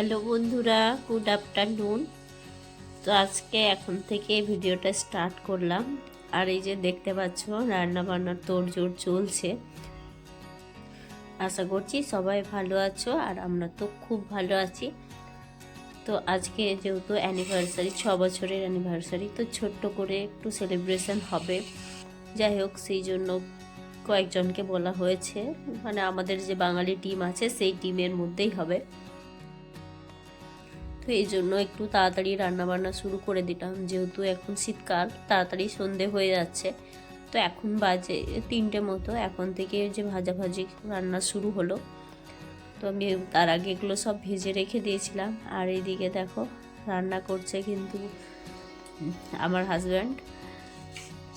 Hello বন্ধুরা, good afternoon. তো আজকে এখন থেকে ভিডিওটা স্টার্ট করলাম। আর এই যে দেখতে পাচ্ছ রান্না বান্নার তোড়জোড় চলছে। আশা করছি সবাই ভালো আছো আর আমরা তো খুব ভালো আছি। তো আজকে যেহেতু অ্যানিভার্সারি ছ বছরের অ্যানিভার্সারি তো ছোট্ট করে একটু সেলিব্রেশন হবে। যাই হোক, সেই জন্য কয়েকজনকে বলা হয়েছে। মানে আমাদের যে বাঙালি টিম আছে, সেই টিমের মধ্যেই হবে। তো এই জন্য একটু তাড়াতাড়ি রান্নাবান্না শুরু করে দিলাম। যেহেতু এখন শীতকাল, তাড়াতাড়ি সন্ধে হয়ে যাচ্ছে। তো এখন বাজে তিনটে মতো। এখন থেকে যে ভাজাভাজি রান্না শুরু হলো। তো আমি তার আগে এগুলো সব ভেজে রেখে দিয়েছিলাম। আর এইদিকে দেখো, রান্না করছে কিন্তু আমার হাজব্যান্ড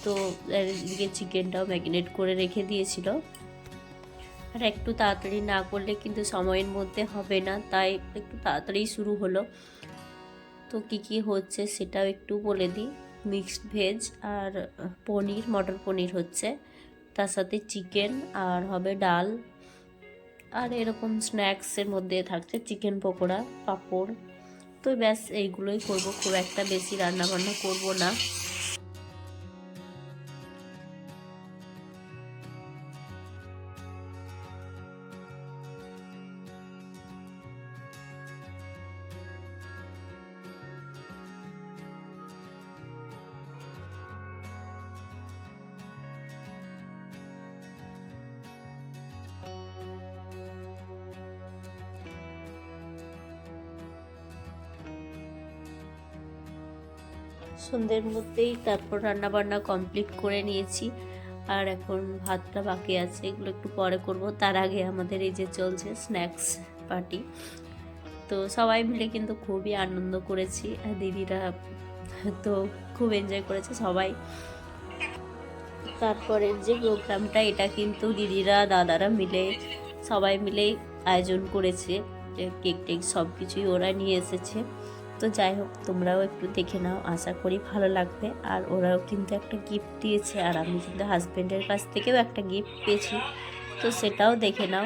তো এদিকে চিকেনটাও ম্যাগিনেট করে রেখে দিয়েছিল। আর একটু তাড়াতাড়ি না করলে কিন্তু সময়ের মধ্যে হবে না, তাই একটু তাড়াতাড়ি শুরু হলো। তো কি কি হচ্ছে সেটাও একটু বলে দিই। মিক্সড ভেজ আর পনির, মটর পনির হচ্ছে। তার সাথে চিকেন আর হবে ডাল। আর এরকম স্ন্যাক্সের মধ্যে থাকছে চিকেন পকোড়া, পাঁপড়। তো ব্যাস এইগুলোই করব। খুব একটা বেশি রান্না বান্না করব না। সন্ধ্যের মধ্যেই তারপর রান্না বান্না কমপ্লিট করে নিয়েছি। আর এখন ভাতটা বাকি আছে, এগুলো একটু পরে করব। তার আগে আমাদের এই যে চলছে স্ন্যাক্স পার্টি তো সবাই মিলে কিন্তু খুবই আনন্দ করেছি, আর দিদিরা তো খুব এনজয় করেছে সবাই। তারপরের যে প্রোগ্রামটা এটা কিন্তু দিদিরা, দাদারা মিলে সবাই মিলে আয়োজন করেছে। কেক টেক সব কিছুই ওরা নিয়ে এসেছে। তো যাই হোক, তোমরাও একটু দেখে নাও, আশা করি ভালো লাগবে। আর ওরাও কিন্তু একটা গিফট দিয়েছে, আর আমি কিন্তু হাজব্যান্ডের কাছ থেকেও একটা গিফট পেয়েছি। তো সেটাও দেখে নাও।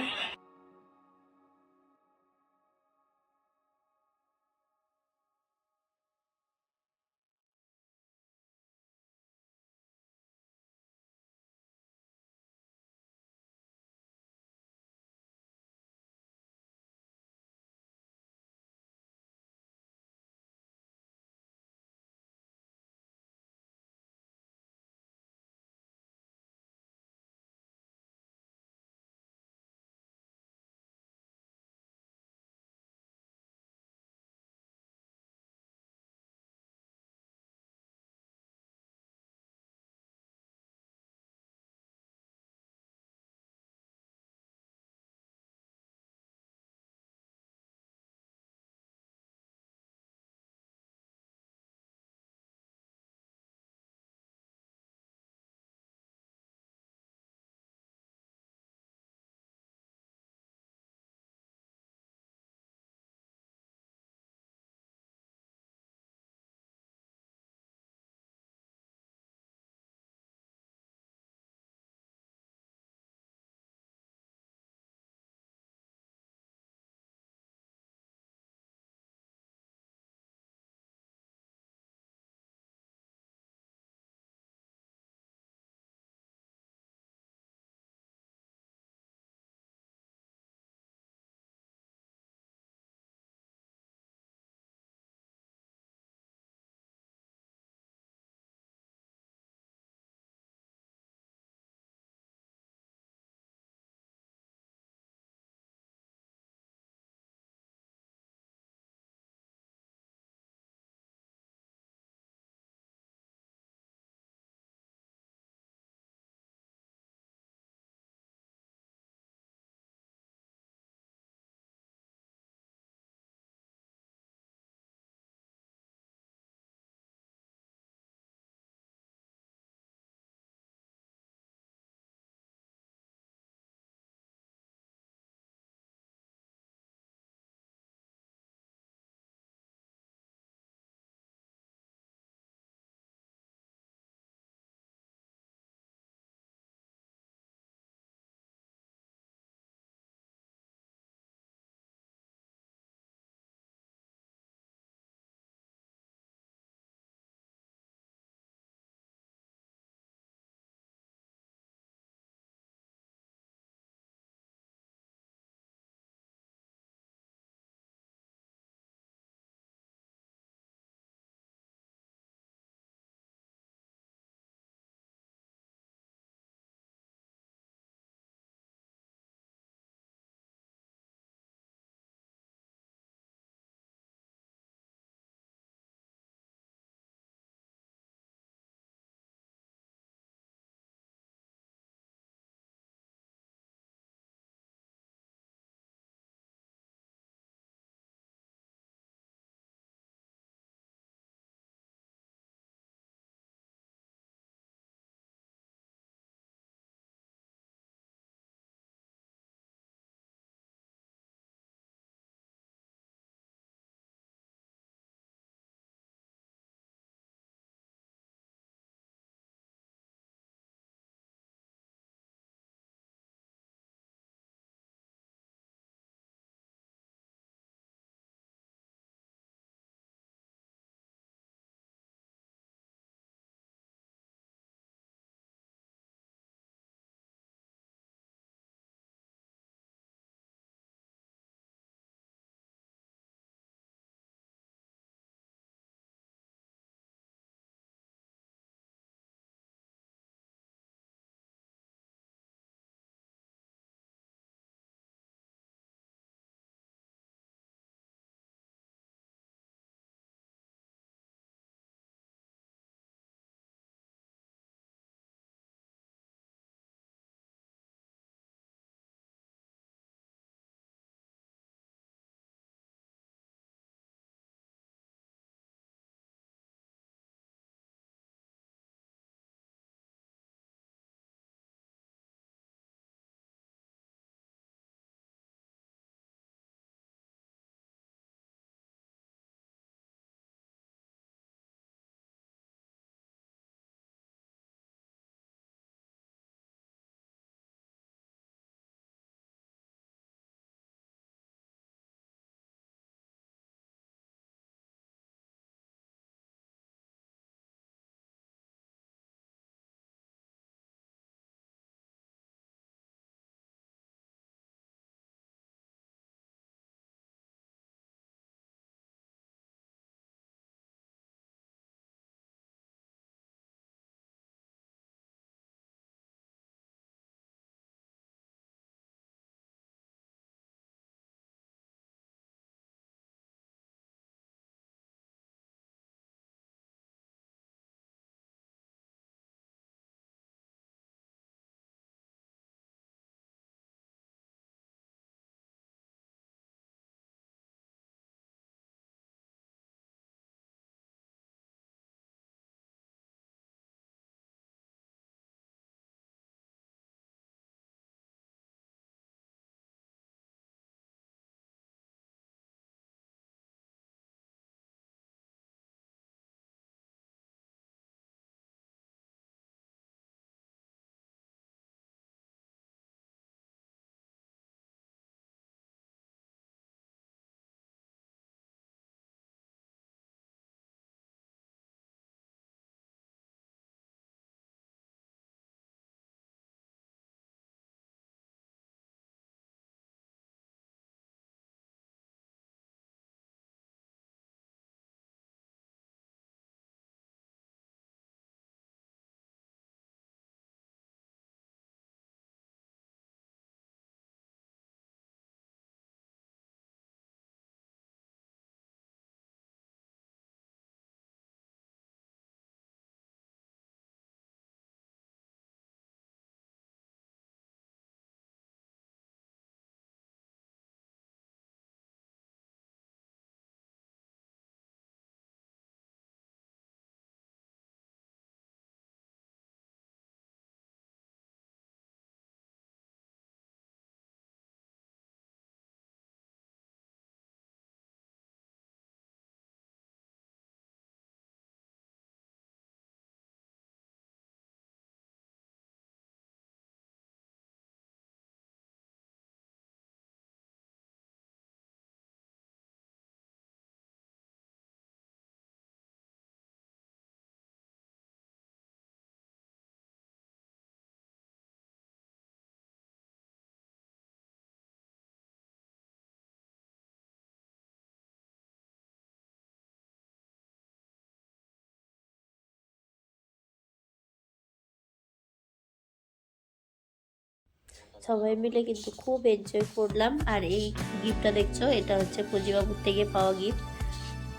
সবাই মিলে কিন্তু খুব এনজয় করলাম। আর এই গিফটটা দেখছ, এটা হচ্ছে পুঁজিবাবুর থেকে পাওয়া গিফট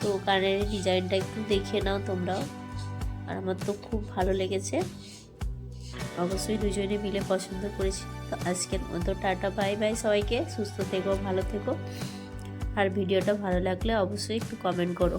তো কানের ডিজাইনটা একটু দেখে নাও তোমরাও। আর আমার তো খুব ভালো লেগেছে। অবশ্যই দুজনে মিলে পছন্দ করেছি। তো আজকের মতো টাটা বাই বাই সবাইকে। সুস্থ থেকো, ভালো থেকো। আর ভিডিওটা ভালো লাগলে অবশ্যই একটু কমেন্ট করো।